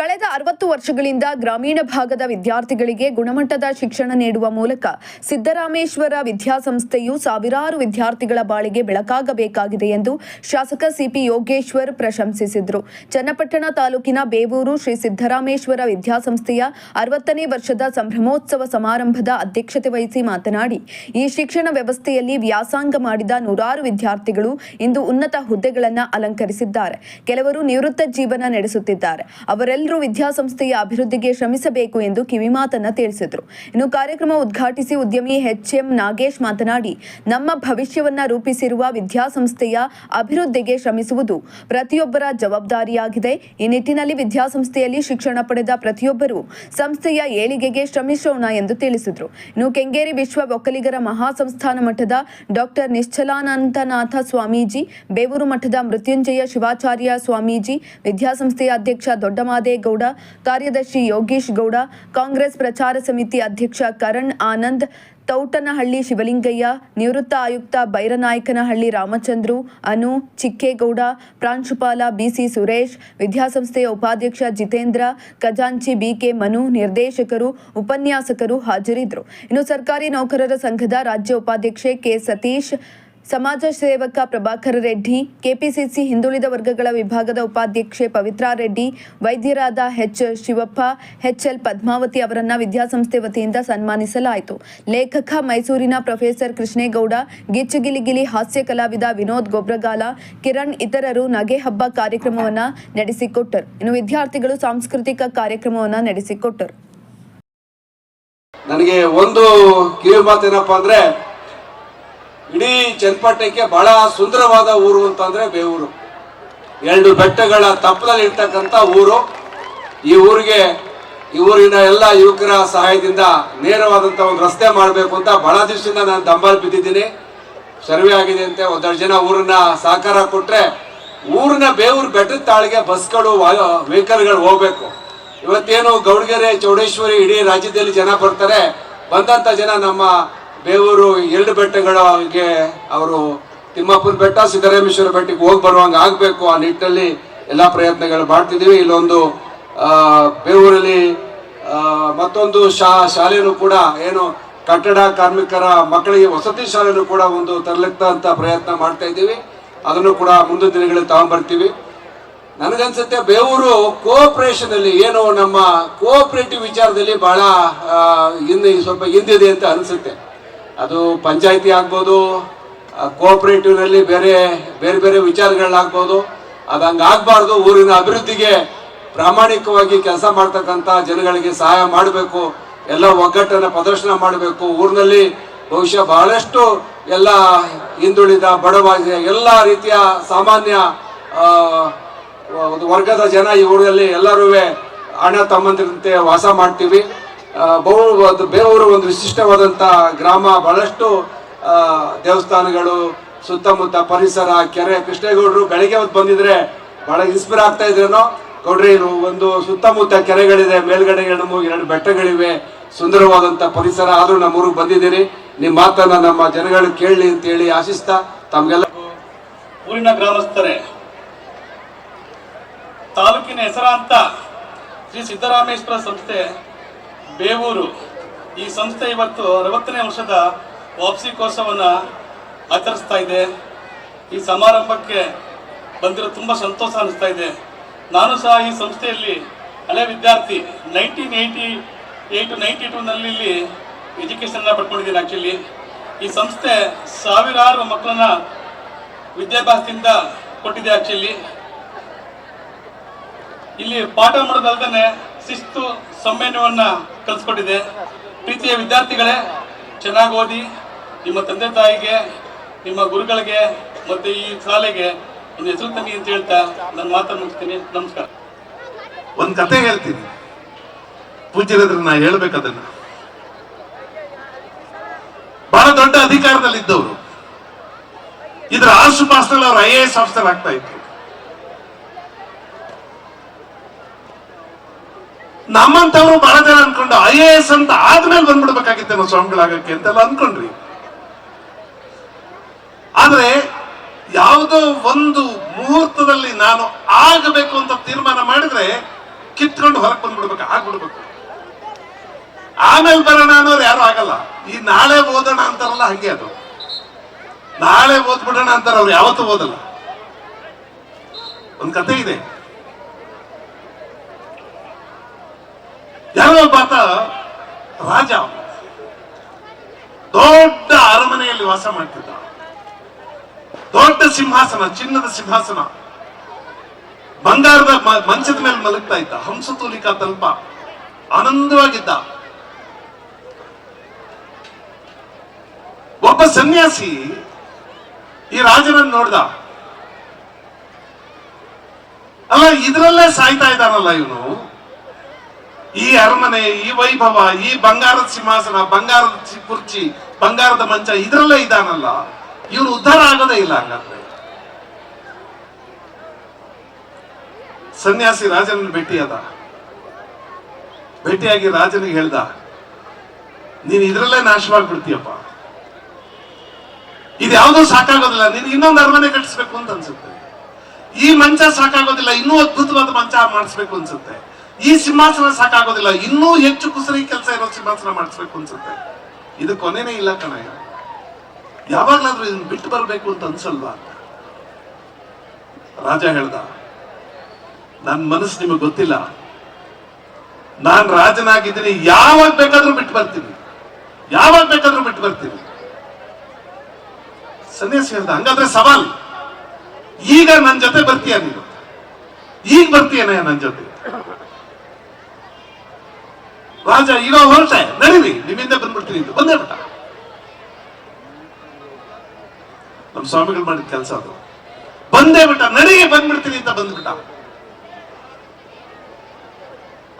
ಕಳೆದ ಅರವತ್ತು ವರ್ಷಗಳಿಂದ ಗ್ರಾಮೀಣ ಭಾಗದ ವಿದ್ಯಾರ್ಥಿಗಳಿಗೆ ಗುಣಮಟ್ಟದ ಶಿಕ್ಷಣ ನೀಡುವ ಮೂಲಕ ಸಿದ್ದರಾಮೇಶ್ವರ ವಿದ್ಯಾಸಂಸ್ಥೆಯು ಸಾವಿರಾರು ವಿದ್ಯಾರ್ಥಿಗಳ ಬಾಳಿಗೆ ಬೆಳಕಾಗಬೇಕಾಗಿದೆ ಎಂದು ಶಾಸಕ ಸಿಪಿ ಯೋಗೇಶ್ವರ್ ಪ್ರಶಂಸಿಸಿದರು. ಚನ್ನಪಟ್ಟಣ ತಾಲೂಕಿನ ಬೇವೂರು ಶ್ರೀ ಸಿದ್ದರಾಮೇಶ್ವರ ವಿದ್ಯಾಸಂಸ್ಥೆಯ ಅರವತ್ತನೇ ವರ್ಷದ ಸಂಭ್ರಮೋತ್ಸವ ಸಮಾರಂಭದ ಅಧ್ಯಕ್ಷತೆ ವಹಿಸಿ ಮಾತನಾಡಿ, ಈ ಶಿಕ್ಷಣ ವ್ಯವಸ್ಥೆಯಲ್ಲಿ ವ್ಯಾಸಂಗ ಮಾಡಿದ ನೂರಾರು ವಿದ್ಯಾರ್ಥಿಗಳು ಇಂದು ಉನ್ನತ ಹುದ್ದೆಗಳನ್ನು ಅಲಂಕರಿಸಿದ್ದಾರೆ. ಕೆಲವರು ನಿವೃತ್ತ ಜೀವನ ನಡೆಸುತ್ತಿದ್ದಾರೆ. ಅವರೆಲ್ಲರೂ ವಿದ್ಯಾಸಂಸ್ಥೆಯ ಅಭಿವೃದ್ಧಿಗೆ ಶ್ರಮಿಸಬೇಕು ಎಂದು ಕಿವಿಮಾತನ್ನ ತಿಳಿಸಿದರು. ಇನ್ನು ಕಾರ್ಯಕ್ರಮ ಉದ್ಘಾಟಿಸಿ ಉದ್ಯಮಿ ಎಚ್ ಎಂ ನಾಗೇಶ್ ಮಾತನಾಡಿ, ನಮ್ಮ ಭವಿಷ್ಯವನ್ನ ರೂಪಿಸಿರುವ ವಿದ್ಯಾಸಂಸ್ಥೆಯ ಅಭಿವೃದ್ಧಿಗೆ ಶ್ರಮಿಸುವುದು ಪ್ರತಿಯೊಬ್ಬರ ಜವಾಬ್ದಾರಿಯಾಗಿದೆ. ಈ ನಿಟ್ಟಿನಲ್ಲಿ ವಿದ್ಯಾಸಂಸ್ಥೆಯಲ್ಲಿ ಶಿಕ್ಷಣ ಪಡೆದ ಪ್ರತಿಯೊಬ್ಬರು ಸಂಸ್ಥೆಯ ಏಳಿಗೆಗೆ ಶ್ರಮಿಸೋಣ ಎಂದು ತಿಳಿಸಿದರು. ಇನ್ನು ಕೆಂಗೇರಿ ವಿಶ್ವ ಒಕ್ಕಲಿಗರ ಮಹಾಸಂಸ್ಥಾನ ಮಠದ ಡಾಕ್ಟರ್ ನಿಶ್ಚಲಾನಂದನಾಥ ಸ್ವಾಮೀಜಿ, ಬೇವೂರು ಮಠದ ಮೃತ್ಯುಂಜಯ ಶಿವಾಚಾರ್ಯ ಸ್ವಾಮೀಜಿ, ವಿದ್ಯಾಸಂಸ್ಥೆಯ ಅಧ್ಯಕ್ಷ ದೊಡ್ಡಮಾದೇಗೌಡ ಕಾರ್ಯದರ್ಶಿ ಯೋಗೀಶ್ ಗೌಡ, ಕಾಂಗ್ರೆಸ್ ಪ್ರಚಾರ ಸಮಿತಿ ಅಧ್ಯಕ್ಷ ಕರಣ್ ಆನಂದ್, ತೌಟನಹಳ್ಳಿ ಶಿವಲಿಂಗಯ್ಯ, ನಿವೃತ್ತ ಆಯುಕ್ತ ಬೈರನಾಯಕನಹಳ್ಳಿ ರಾಮಚಂದ್ರು, ಅನು ಚಿಕ್ಕೇಗೌಡ, ಪ್ರಾಂಶುಪಾಲ ಬಿಸಿ ಸುರೇಶ್, ವಿದ್ಯಾಸಂಸ್ಥೆಯ ಉಪಾಧ್ಯಕ್ಷ ಜಿತೇಂದ್ರ, ಖಜಾಂಚಿ ಬಿಕೆ ಮನು, ನಿರ್ದೇಶಕರು, ಉಪನ್ಯಾಸಕರು ಹಾಜರಿದ್ದರು. ಇನ್ನು ಸರ್ಕಾರಿ ನೌಕರರ ಸಂಘದ ರಾಜ್ಯ ಉಪಾಧ್ಯಕ್ಷೆ ಕೆ ಸತೀಶ್ ಸಮಾಜ ಸೇವಕ ಪ್ರಭಾಕರ ರೆಡ್ಡಿ, ಕೆಪಿಸಿಸಿ ಹಿಂದುಳಿದ ವರ್ಗಗಳ ವಿಭಾಗದ ಉಪಾಧ್ಯಕ್ಷೆ ಪವಿತ್ರಾ ರೆಡ್ಡಿ, ವೈದ್ಯರಾದ ಎಚ್ ಶಿವಪ್ಪ ಎಚ್ಎಲ್ ಪದ್ಮಾವತಿ ಅವರನ್ನ ವಿದ್ಯಾಸಂಸ್ಥೆ ವತಿಯಿಂದ ಸನ್ಮಾನಿಸಲಾಯಿತು. ಲೇಖಕ ಮೈಸೂರಿನ ಪ್ರೊಫೆಸರ್ ಕೃಷ್ಣೇಗೌಡ, ಗಿಚ್ಚುಗಿಲಿಗಿಲಿ ಹಾಸ್ಯ ಕಲಾವಿದ ವಿನೋದ್ ಗೊಬ್ರಗಾಲ, ಕಿರಣ್ ಇತರರು ನಗೆ ಹಬ್ಬ ಕಾರ್ಯಕ್ರಮವನ್ನು ನಡೆಸಿಕೊಟ್ಟರು. ಇನ್ನು ವಿದ್ಯಾರ್ಥಿಗಳು ಸಾಂಸ್ಕೃತಿಕ ಕಾರ್ಯಕ್ರಮವನ್ನು ನಡೆಸಿಕೊಟ್ಟರು. ನನಗೆ ಒಂದು ಕಿವಿ ಮಾತೇನಪ್ಪ ಅಂದ್ರೆ ಇಡೀ ಚನ್ನಪಟ್ಟಣಕ್ಕೆ ಬಹಳ ಸುಂದರವಾದ ಊರು ಅಂತಂದ್ರೆ ಬೇವೂರು. ಎರಡು ಬೆಟ್ಟಗಳ ತಪ್ಪಲಲ್ಲಿ ಇರ್ತಕ್ಕಂಥ ಊರು. ಈ ಊರಿಗೆ, ಈ ಊರಿನ ಎಲ್ಲ ಯುವಕರ ಸಹಾಯದಿಂದ ನೇರವಾದಂಥ ಒಂದು ರಸ್ತೆ ಮಾಡಬೇಕು ಅಂತ ಬಹಳ ದಿವಸದಿಂದ ನಾನು ದಂಬಲ್ ಬಿದ್ದಿದ್ದೀನಿ. ಸರ್ವೆ ಆಗಿದೆ ಅಂತ ಒಂದೆರಡು ಜನ ಊರನ್ನ ಸಹಕಾರ ಕೊಟ್ಟರೆ ಊರಿನ ಬೇವೂರು ಬೆಟ್ಟದ ತಾಳಿಗೆ ಬಸ್ಗಳು ವೆಹಿಕಲ್ಗಳು ಹೋಗ್ಬೇಕು. ಇವತ್ತೇನು ಗೌಡಗೆರೆ, ಚೌಡೇಶ್ವರಿ ಇಡೀ ರಾಜ್ಯದಲ್ಲಿ ಜನ ಬರ್ತಾರೆ. ಬಂದಂತ ಜನ ನಮ್ಮ ಬೇವೂರು ಎರಡು ಬೆಟ್ಟಗಳಿಗೆ ಅವರು ತಿಮ್ಮಾಪುರ ಬೆಟ್ಟ, ಸಿದ್ದರಾಮೇಶ್ವರ ಬೆಟ್ಟಕ್ಕೆ ಹೋಗಿ ಬರುವಂಗೆ ಆಗಬೇಕು ಆ ನಿಟ್ಟಿನಲ್ಲಿ ಎಲ್ಲ ಪ್ರಯತ್ನಗಳು ಮಾಡ್ತಿದ್ದೀವಿ. ಇಲ್ಲೊಂದು ಬೇವೂರಲ್ಲಿ ಮತ್ತೊಂದು ಶಾ ಶಾಲೆನೂ ಕೂಡ ಏನು ಕಟ್ಟಡ ಕಾರ್ಮಿಕರ ಮಕ್ಕಳಿಗೆ ವಸತಿ ಶಾಲೆನೂ ಕೂಡ ಒಂದು ಅಂತ ಪ್ರಯತ್ನ ಮಾಡ್ತಾ ಇದ್ದೀವಿ. ಅದನ್ನು ಕೂಡ ಮುಂದಿನ ದಿನಗಳಲ್ಲಿ ತಗೊಂಡ್ಬರ್ತೀವಿ ನನಗನ್ಸುತ್ತೆ ಬೇವೂರು ಕೋಆಪರೇಷನ್ ಅಲ್ಲಿ ಏನು ನಮ್ಮ ಕೋಆಪರೇಟಿವ್ ವಿಚಾರದಲ್ಲಿ ಬಹಳ ಹಿಂದೆ, ಸ್ವಲ್ಪ ಹಿಂದಿದೆ ಅಂತ ಅನಿಸುತ್ತೆ. ಅದು ಪಂಚಾಯಿತಿ ಆಗ್ಬೋದು ಕೋಆಪರೇಟಿವ್ನಲ್ಲಿ ಬೇರೆ ಬೇರೆ ಬೇರೆ ವಿಚಾರಗಳಾಗ್ಬೋದು. ಅದು ಹಂಗಾಗಬಾರ್ದು, ಊರಿನ ಅಭಿವೃದ್ಧಿಗೆ ಪ್ರಾಮಾಣಿಕವಾಗಿ ಕೆಲಸ ಮಾಡ್ತಕ್ಕಂಥ ಜನಗಳಿಗೆ ಸಹಾಯ ಮಾಡಬೇಕು, ಎಲ್ಲ ಒಗ್ಗಟ್ಟನ್ನ ಪ್ರದರ್ಶನ ಮಾಡಬೇಕು. ಊರಿನಲ್ಲಿ ಬಹುಶಃ ಬಹಳಷ್ಟು ಎಲ್ಲ ಹಿಂದುಳಿದ ಬಡವ ಎಲ್ಲ ರೀತಿಯ ಸಾಮಾನ್ಯ ಒಂದು ವರ್ಗದ ಜನ ಈ ಊರಲ್ಲಿ ಎಲ್ಲರೂ ಅಣ್ಣ ತಮ್ಮಂದಿರಂತೆ ವಾಸ ಮಾಡ್ತೀವಿ. ಬೇವೂರು ಒಂದು ವಿಶಿಷ್ಟವಾದಂಥ ಗ್ರಾಮ, ಬಹಳಷ್ಟು ದೇವಸ್ಥಾನಗಳು, ಸುತ್ತಮುತ್ತ ಪರಿಸರ, ಕೆರೆ, ಕೃಷ್ಣೇಗೌಡರು ಬೆಳಗ್ಗೆ ಹೊತ್ತು ಬಂದಿದ್ರೆ ಬಹಳ ಇನ್ಸ್ಪೈರ್ ಆಗ್ತಾ ಇದ್ರೇನೋ, ಗೌಡ್ರಿ ಒಂದು ಸುತ್ತಮುತ್ತ ಕೆರೆಗಳಿದೆ, ಮೇಲ್ಗಡೆ ಎರಡು ಎರಡು ಬೆಟ್ಟಗಳಿವೆ ಸುಂದರವಾದಂಥ ಪರಿಸರ, ಆದರೂ ನಮ್ಮ ಊರಿಗೆ ಬಂದಿದ್ದೀರಿ. ನಿಮ್ಮ ಮಾತನ್ನ ನಮ್ಮ ಜನಗಳು ಕೇಳಲಿ ಅಂತೇಳಿ ಆಶಿಸ್ತಾ, ತಮ್ಗೆಲ್ಲ ಊರಿನ ಗ್ರಾಮಸ್ಥರೇ, ತಾಲೂಕಿನ ಹೆಸರಾಂತ ಶ್ರೀ ಸಿದ್ದರಾಮೇಶ್ವರ ಸಂಸ್ಥೆ ಬೇವೂರು. ಈ ಸಂಸ್ಥೆ ಇವತ್ತು ಅರವತ್ತನೇ ವರ್ಷದ ವಾಪಸಿಕೋತ್ಸವವನ್ನು ಆಚರಿಸ್ತಾ ಇದೆ. ಈ ಸಮಾರಂಭಕ್ಕೆ ಬಂದಿರೋ ತುಂಬ ಸಂತೋಷ ಅನಿಸ್ತಾ ಇದೆ. ನಾನು ಸಹ ಈ ಸಂಸ್ಥೆಯಲ್ಲಿ ಹಳೆ ವಿದ್ಯಾರ್ಥಿ ನೈನ್ಟೀನ್ ಏಯ್ಟಿ ಏಯ್ಟು ನೈಂಟಿ ಟೂನಲ್ಲಿ ಇಲ್ಲಿ ಎಜುಕೇಷನ್ನ ಪಡ್ಕೊಂಡಿದ್ದೀನಿ ಆ್ಯಕ್ಚುಲಿ ಈ ಸಂಸ್ಥೆ ಸಾವಿರಾರು ಮಕ್ಕಳನ್ನ ವಿದ್ಯಾಭ್ಯಾಸದಿಂದ ಕೊಟ್ಟಿದೆ ಆ್ಯಕ್ಚುಲಿ ಇಲ್ಲಿ ಪಾಠ ಮಾಡೋದಲ್ದೇ ಶಿಸ್ತು ಸಂಯಮವನ್ನ ಕಲಿಸ್ಕೊಟ್ಟಿದೆ. ಪ್ರೀತಿಯ ವಿದ್ಯಾರ್ಥಿಗಳೇ, ಚೆನ್ನಾಗಿ ಓದಿ, ನಿಮ್ಮ ತಂದೆ ತಾಯಿಗೆ, ನಿಮ್ಮ ಗುರುಗಳಿಗೆ, ಮತ್ತೆ ಈ ಶಾಲೆಗೆ ಒಂದು ಹೆಸರು ತನ್ನಿ ಅಂತ ಹೇಳ್ತಾ ನನ್ನ ಮಾತನ್ನು ಮುಗಿಸ್ತೀನಿ. ನಮಸ್ಕಾರ. ಒಂದ್ ಕತೆ ಹೇಳ್ತೀನಿ. ಪೂಜ್ಯರಾದ್ರೆ ನಾ ಹೇಳ್ಬೇಕದನ್ನ. ಬಹಳ ದೊಡ್ಡ ಅಧಿಕಾರದಲ್ಲಿದ್ದವರು. ಇದ್ರ ಆಶು ಪಾಸ್ನಲ್ಲಿ ಅವರು ಐ ಎ ಎಸ್ ಆಫೀಸರ್ ಆಗ್ತಾ ಇದ್ರು. ನಮ್ಮಂತವ್ರು ಬಹಳ ಜನ ಅನ್ಕೊಂಡು, ಐ ಎ ಎಸ್ ಅಂತ ಆದ್ಮೇಲೆ ಬಂದ್ಬಿಡ್ಬೇಕಾಗಿತ್ತೆ ನಾವು ಸ್ವಾಮಿಗಳಾಗಕ್ಕೆ ಅಂತೆಲ್ಲ ಅನ್ಕೊಂಡ್ರಿ. ಆದ್ರೆ ಯಾವುದೋ ಒಂದು ಮುಹೂರ್ತದಲ್ಲಿ ನಾನು ಆಗಬೇಕು ಅಂತ ತೀರ್ಮಾನ ಮಾಡಿದ್ರೆ ಕಿತ್ಕೊಂಡು ಹೊರಗೆ ಬಂದ್ಬಿಡ್ಬೇಕು, ಆಗ್ಬಿಡ್ಬೇಕು. ಆಮೇಲೆ ಬರೋಣ ಅನ್ನೋರು ಯಾರು ಆಗಲ್ಲ. ಈ ನಾಳೆ ಓದೋಣ ಅಂತಾರಲ್ಲ ಹಂಗೆ ಅದು. ನಾಳೆ ಓದ್ಬಿಡೋಣ ಅಂತಾರ ಅವ್ರು ಯಾವತ್ತೂ ಓದಲ್ಲ. ಒಂದ್ ಕತೆ ಇದೆ ಯಾರೋ ಒಬ್ಬ ಆತ ರಾಜ. ದೊಡ್ಡ ಅರಮನೆಯಲ್ಲಿ ವಾಸ ಮಾಡ್ತಿದ್ದ. ದೊಡ್ಡ ಸಿಂಹಾಸನ, ಚಿನ್ನದ ಸಿಂಹಾಸನ. ಬಂಗಾರದ ಮಂಚದ ಮೇಲೆ ಮಲಗ್ತಾ ಇದ್ದ. ಹಂಸತೂಲಿಕಾ ತಲ್ಪ ಆನಂದವಾಗಿದ್ದ. ಒಬ್ಬ ಸನ್ಯಾಸಿ ಈ ರಾಜನನ್ನು ನೋಡ್ದ. ಅಲ್ಲ, ಇದ್ರಲ್ಲೇ ಸಾಯ್ತಾ ಇದ್ದಾನಲ್ಲ ಇವನು? ಈ ಅರಮನೆ, ಈ ವೈಭವ, ಈ ಬಂಗಾರದ ಸಿಂಹಾಸನ, ಬಂಗಾರದ ಕುರ್ಚಿ, ಬಂಗಾರದ ಮಂಚ ಇದ್ರಲ್ಲೇ ಇದಾನಲ್ಲ ಇವ್ರು ಉದ್ಧಾರ ಆಗೋದೇ ಇಲ್ಲ ಹಂಗಂದ್ರೆ. ಸನ್ಯಾಸಿ ರಾಜನ ಭೇಟಿಯಾದ ಭೇಟಿಯಾಗಿ ರಾಜನಿಗೆ ಹೇಳ್ದ, ನೀನ್ ಇದ್ರಲ್ಲೇ ನಾಶವಾಗ್ಬಿಡ್ತೀಯಪ್ಪ. ಇದ್ಯಾವುದೂ ಸಾಕಾಗೋದಿಲ್ಲ, ನೀನು ಇನ್ನೊಂದು ಅರಮನೆ ಕಟ್ಟಿಸ್ಬೇಕು ಅಂತ ಅನ್ಸುತ್ತೆ. ಈ ಮಂಚ ಸಾಕಾಗೋದಿಲ್ಲ, ಇನ್ನೂ ಅದ್ಭುತವಾದ ಮಂಚ ಮಾಡಿಸ್ಬೇಕು ಅನ್ಸುತ್ತೆ. ಈ ಸಿಂಹಾಸನ ಸಾಕಾಗೋದಿಲ್ಲ. ಇನ್ನೂ ಹೆಚ್ಚು ಕುಸರಿ ಕೆಲಸ ಇರೋ ಸಿಂಹಾಸನ ಮಾಡಿಸ್ಬೇಕು ಅನ್ಸುತ್ತೆ. ಇದು ಕೊನೆನೇ ಇಲ್ಲ ಕಣಯ್ಯ ಯಾವಾಗ್ಲಾದ್ರೂ ಇದನ್ನ ಬಿಟ್ಟು ಬರಬೇಕು ಅಂತ ಅನ್ಸಲ್ವಾ? ರಾಜ ಹೇಳ್ದ ನನ್ನ ಮನಸ್ಸು ನಿಮಗೆ ಗೊತ್ತಿಲ್ಲ. ನಾನ್ ರಾಜನಾಗಿದ್ದೀನಿ. ಯಾವಾಗ ಬೇಕಾದ್ರೂ ಬಿಟ್ಟು ಬರ್ತೀನಿ. ಯಾವಾಗ ಬೇಕಾದ್ರೂ ಬಿಟ್ಟು ಬರ್ತೀನಿ. ಸನ್ಯಾಸಿ ಹೇಳ್ದ, ಹಂಗಾದ್ರೆ ಸವಾಲ್, ಈಗ ನನ್ನ ಜೊತೆ ಬರ್ತೀಯ ನೀನು? ಈಗ ಬರ್ತೀಯನ ನನ್ನ ಜೊತೆ? ರಾಜ, ಈಗ ಹೊರಟೆ. ನಡೀರಿ. ನಿಮ್ಮಿಂದ ಬಂದ್ಬಿಡ್ತೀನಿ ಬಂದೇ ಬಿಟ್ಟ ನಮ್ಮ ಸ್ವಾಮಿಗಳು ಮಾಡಿದ ಕೆಲಸ ಅದು. ಬಂದೇ ಬಿಟ್ಟ ನಡಿಗೆ ಬಂದ್ಬಿಡ್ತೀನಿ ಅಂತ ಬಂದ್ಬಿಟ್ಟ.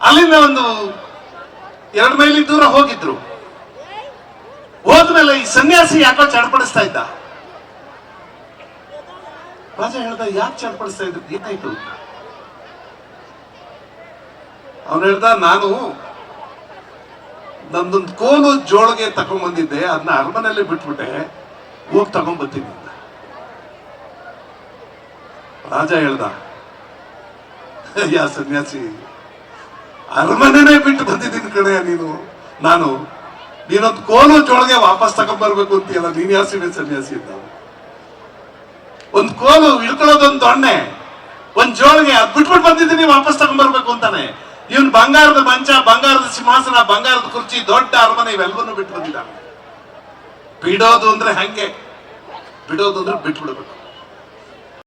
ಅಲ್ಲಿಂದ ಒಂದು ಎರಡು ಮೈಲಿ ದೂರ ಹೋಗಿದ್ರು. ಹೋದ್ಮೇಲೆ ಈ ಸನ್ಯಾಸಿ ಯಾಕೋ ಚಡಪಡಿಸ್ತಾ ಇದ್ದ. ರಾಜ ಹೇಳ್ದ, ಯಾಕೆ ಚಡ್ಪಡಿಸ್ತಾ ಇದ್ರು? ಏನಾಯ್ತು ಅವನು ಹೇಳ್ದ, ನಾನು ನಂದೊಂದು ಕೋಲು ಜೋಳಿಗೆ ತಕೊಂಡ್ ಬಂದಿದ್ದೆ ಅದನ್ನ ಅರಮನೆಯಲ್ಲಿ ಬಿಟ್ಬಿಟ್ಟೆ. ಹೋಗಿ ತಗೊಂಡ್ ಬರ್ತೀನಿ ಅಂದ. ರಾಜ ಹೇಳ್ದ, ಯಾ ಸನ್ಯಾಸಿ, ಅರಮನೆನೇ ಬಿಟ್ಟು ಬಂದಿದ್ದೀನಿ ಕಣೆ ನೀನು. ನಾನು, ನೀನೊಂದು ಕೋಲು ಜೋಳಿಗೆ ವಾಪಸ್ ತಗೊಂಡ್ಬರ್ಬೇಕು ಅಂತೀಯಲ್ಲ, ನೀನ್ ಯಾಸಿನ ಸನ್ಯಾಸಿ ಇದ್ದ ಒಂದ್ ಕೋಲು ಇಳ್ಕೊಳ್ಳೋದೊಂದು ದೊಣ್ಣೆ, ಒಂದ್ ಜೋಳಿಗೆ ಅದ್ ಬಿಟ್ಬಿಟ್ಟು ಬಂದಿದ್ದೀನಿ, ವಾಪಸ್ ತಗೊಂಡ್ಬರ್ಬೇಕು ಅಂತಾನೆ. ಇವನ್ ಬಂಗಾರದ ಮಂಚ, ಬಂಗಾರದ ಸಿಂಹಾಸನ, ಬಂಗಾರದ ಕುರ್ಚಿ, ದೊಡ್ಡ ಅರಮನೆ ಇವೆಲ್ಲವನ್ನೂ ಬಿಟ್ಟು ಬಂದಿದ್ದಾನೆ. ಬಿಡೋದು ಅಂದ್ರೆ ಹಂಗೆ. ಬಿಡೋದು ಅಂದ್ರೆ ಬಿಟ್ಬಿಡ್ಬೇಕು.